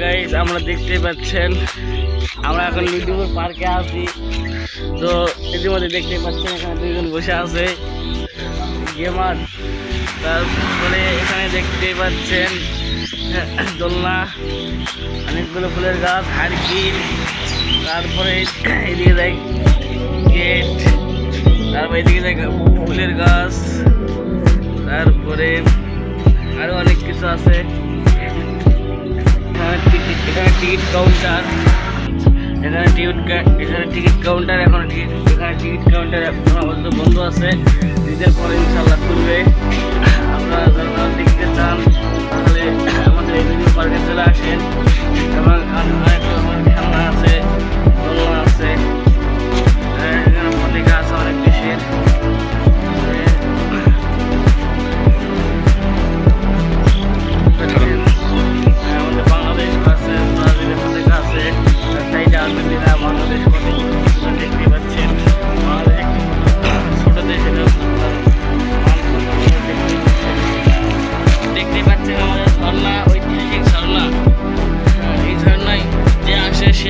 Guys আমরা দেখতে পাচ্ছেন, আমরা এখন মিডিপুর পার্কে আছি। তো ইতিমধ্যে দেখতে পাচ্ছেন, এখানে দুইজন বসে আছে। গেমার তারপরে এখানে দেখতে পাচ্ছেন, দোলনা, অনেকগুলো ফুলের গাছ হারকিল তারপরে এদিকে দেখ, গেট, তারপরে এদিকে দেখ, ফুলের গাছ, তারপরে আরও অনেক কিছু আছে। টিকিট কাউন্টার এখানে টিকিট এখানে টিকিট কাউন্টার এখন এখানে টিকিট কাউন্টার এখন আপাতত বন্ধ আছে। ঈদের পরে ইনশাল্লাহ খুলবে।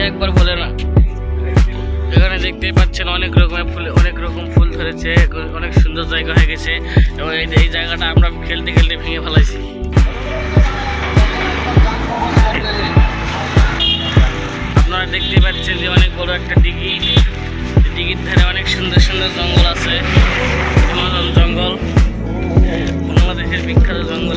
একবার বলে না। এখানে দেখতে পাচ্ছেন অনেক রকমের ফুল, অনেক রকম ফুল ধরেছে, অনেক সুন্দর জায়গা হয়ে গেছে, এবং এই এই জায়গাটা আমরা খেলতে খেলতে ভেঙে ফেলাইছি। আপনারা দেখতে পাচ্ছেন যে অনেক বড় একটা দিঘি দিঘির ধারে অনেক সুন্দর সুন্দর জঙ্গল আছে জঙ্গল, বাংলাদেশের বিখ্যাত জঙ্গল।